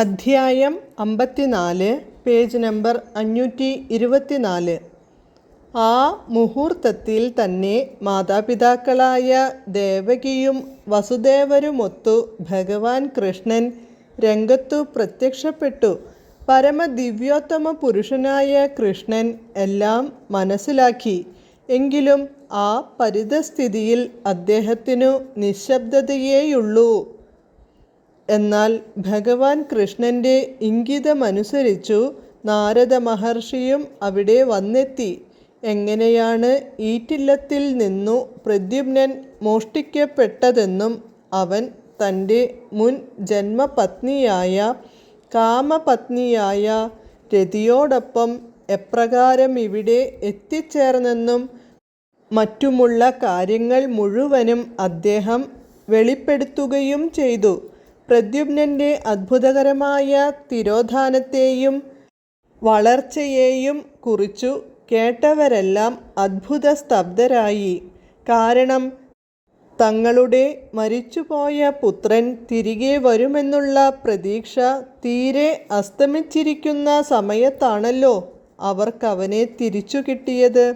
അധ്യായം അമ്പത്തിനാല് page number അഞ്ഞൂറ്റി ഇരുപത്തിനാല്. ആ മുഹൂർത്തത്തിൽ തന്നെ മാതാപിതാക്കളായ ദേവകിയും വസുദേവരുമൊത്തു ഭഗവാൻ കൃഷ്ണൻ രംഗത്തു പ്രത്യക്ഷപ്പെട്ടു. പരമദിവ്യോത്തമ പുരുഷനായ കൃഷ്ണൻ എല്ലാം മനസ്സിലാക്കി. എങ്കിലും ആ പരിതസ്ഥിതിയിൽ അദ്ദേഹത്തിനു നിശബ്ദതയേയുള്ളൂ. എന്നാൽ ഭഗവാൻ കൃഷ്ണന്റെ ഇംഗിതമനുസരിച്ചു നാരദ മഹർഷിയും അവിടെ വന്നെത്തി. എങ്ങനെയാണ് ഈറ്റില്ലത്തിൽ നിന്നു പ്രദ്യുമ്നൻ മോഷ്ടിക്കപ്പെട്ടതെന്നും അവൻ തന്റെ മുൻ ജന്മപത്നിയായ കാമപത്നിയായ രതിയോടൊപ്പം എപ്രകാരം ഇവിടെ എത്തിച്ചേർന്നെന്നും മറ്റുമുള്ള കാര്യങ്ങൾ മുഴുവനും അദ്ദേഹം വെളിപ്പെടുത്തുകയും ചെയ്തു. പ്രദ്യുമ്നന്റെ അത്ഭുതകരമായ തിരോധാനത്തെയും വളർച്ചയെയും കുറിച്ചു കേട്ടവരെല്ലാം അത്ഭുത സ്തബ്ധരായി കാരണം തങ്ങളുടെ മരിച്ചുപോയ പുത്രൻ തിരികെ വരുമെന്നുള്ള പ്രതീക്ഷ തീരെ അസ്തമിച്ചിരിക്കുന്ന സമയത്താണല്ലോ അവർക്കവനെ തിരിച്ചു കിട്ടിയത്.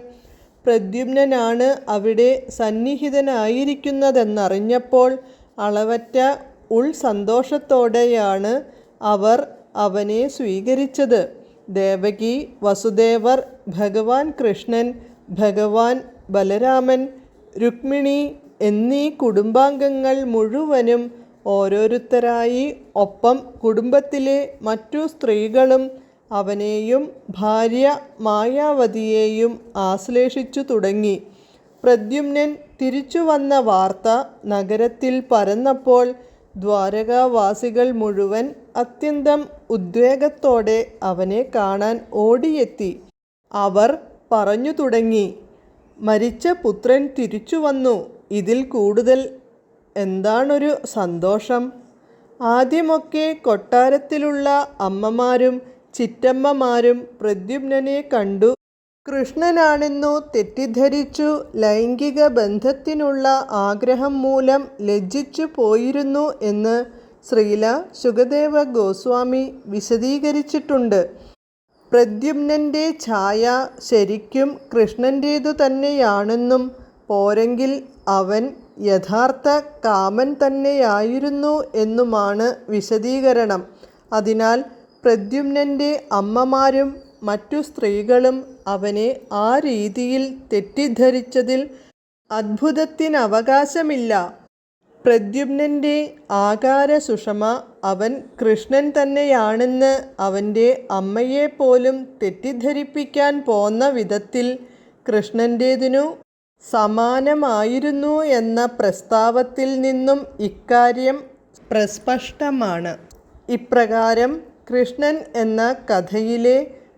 പ്രദ്യുമ്നനാണ് അവിടെ സന്നിഹിതനായിരിക്കുന്നതെന്നറിഞ്ഞപ്പോൾ അളവറ്റ ഉൾ സന്തോഷത്തോടെയാണ് അവർ അവനെ സ്വീകരിച്ചത്. ദേവകി വസുദേവർ ഭഗവാൻ കൃഷ്ണൻ ഭഗവാൻ ബലരാമൻ രുക്മിണി എന്നീ കുടുംബാംഗങ്ങൾ മുഴുവനും ഓരോരുത്തരായി ഒപ്പം കുടുംബത്തിലെ മറ്റു സ്ത്രീകളും അവനെയും ഭാര്യ മായാവതിയെയും ആശ്ലേഷിച്ചു തുടങ്ങി. പ്രദ്യുമ്നൻ തിരിച്ചു വന്ന വാർത്ത നഗരത്തിൽ പരന്നപ്പോൾ ദ്വാരകാവാസികൾ മുഴുവൻ അത്യന്തം ഉദ്വേഗത്തോടെ അവനെ കാണാൻ ഓടിയെത്തി. അവർ പറഞ്ഞു തുടങ്ങി മരിച്ച പുത്രൻ തിരിച്ചു വന്നു. ഇതിൽ കൂടുതൽ എന്താണൊരു സന്തോഷം? ആദ്യമൊക്കെ കൊട്ടാരത്തിലുള്ള അമ്മമാരും ചിറ്റമ്മമാരും പ്രദ്യുമ്നനെ കണ്ടു. കൃഷ്ണനാണെന്നു തെറ്റിദ്ധരിച്ചു ലൈംഗിക ബന്ധത്തിനുള്ള ആഗ്രഹം മൂലം ലജ്ജിച്ചു പോയിരുന്നു എന്ന് ശ്രീല സുഖദേവ ഗോസ്വാമി വിശദീകരിച്ചിട്ടുണ്ട്. പ്രദ്യുമ്നന്റെ ഛായ ശരിക്കും കൃഷ്ണന്റേതു തന്നെയാണെന്നും പോരെങ്കിൽ അവൻ യഥാർത്ഥ കാമൻ തന്നെയായിരുന്നു എന്നുമാണ് വിശദീകരണം. അതിനാൽ പ്രദ്യുമ്നന്റെ അമ്മമാരും മറ്റു സ്ത്രീകളും അവനെ ആ രീതിയിൽ തെറ്റിദ്ധരിച്ചതിൽ അത്ഭുതത്തിനവകാശമില്ല. പ്രദ്യുമ്നന്റെ ആകാര സുഷമ അവൻ കൃഷ്ണൻ തന്നെയാണെന്ന് അവന്റെ അമ്മയെപ്പോലും തെറ്റിദ്ധരിപ്പിക്കാൻ പോന്ന വിധത്തിൽ കൃഷ്ണന്റേതിനു സമാനമായിരുന്നു എന്ന പ്രസ്താവത്തിൽ നിന്നും ഇക്കാര്യം പ്രസ്പഷ്ടമാണ്. ഇപ്രകാരം കൃഷ്ണൻ എന്ന കഥയിലെ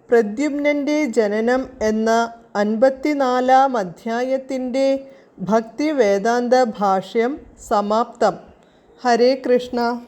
പ്രദ്യുമ്നന്റെ ജനനം എന്ന അൻപത്തിനാലാം അധ്യായത്തിന്റെ ഭക്തിവേദാന്ത ഭാഷ്യം സമാപ്തം. ഹരേ കൃഷ്ണ.